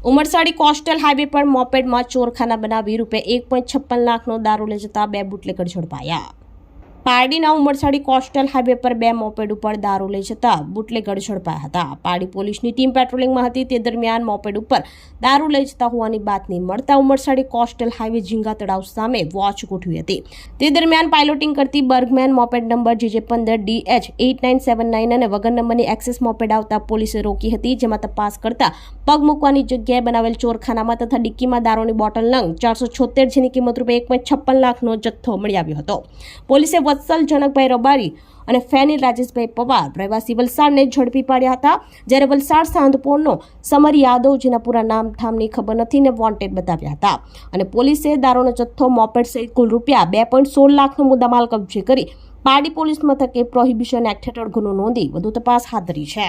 Umarsadi coastal highway પર મોપેડમાં ચોરખાના બનાવી રૂપે એક પોઈન્ટ છપ્પન લાખનો દારૂ લઈ જતા બે બુટલેકર ઝડપાયા. પારડીના ઉમરસાડી કોસ્ટલ હાઈવે પર બે મોપેડ ઉપર દારૂ લઈ જતા બુટલે ઝડપાયા હતા. પારડી પોલીસની ટીમ પેટ્રોલિંગમાં હતી. તે દરમિયાન મોપેડ ઉપર દારૂ લઈ જતા હોવાની બાતમી મળતા ઉમરસાડી કોસ્ટલ હાઈવે ઝીંગા તળાવ સામે વોચ ગોઠવી હતી. તે દરમિયાન પાયલોટિંગ કરતી બર્ગમેન મોપેડ નંબર જીજે પંદર DH eight nine seven nine અને વગર નંબરની એક્સેસ મોપેડ આવતા પોલીસે રોકી હતી. જેમાં તપાસ કરતા પગ મૂકવાની જગ્યાએ બનાવેલ ચોરખાનામાં તથા ડિક્કીમાં દારૂની બોટલ નંગ ચારસો છોતેર જેની કિંમત રૂપે એક પોઈન્ટ છપ્પન લાખનો જથ્થો મળી આવ્યો હતો. પોલીસે વત્સલ જનકભાઈ રબારી અને ફેની રાજેશભાઈ પવાર રહેવાસી વલસાડને ઝડપી પાડ્યા હતા. જ્યારે વલસાડ સાંધપોરનો સમર યાદવ, જેના પૂરા નામ ઠામની ખબર નથી ને વોન્ટેડ બતાવ્યા હતા. અને પોલીસે દારૂનો જથ્થો મોપેડ સહિત કુલ રૂપિયા બે પોઈન્ટ સોળ લાખનો મુદ્દામાલ કબજે કરી પારડી પોલીસ મથકે પ્રોહિબિશન એક્ટ હેઠળ ગુનો નોંધી વધુ તપાસ હાથ ધરી છે.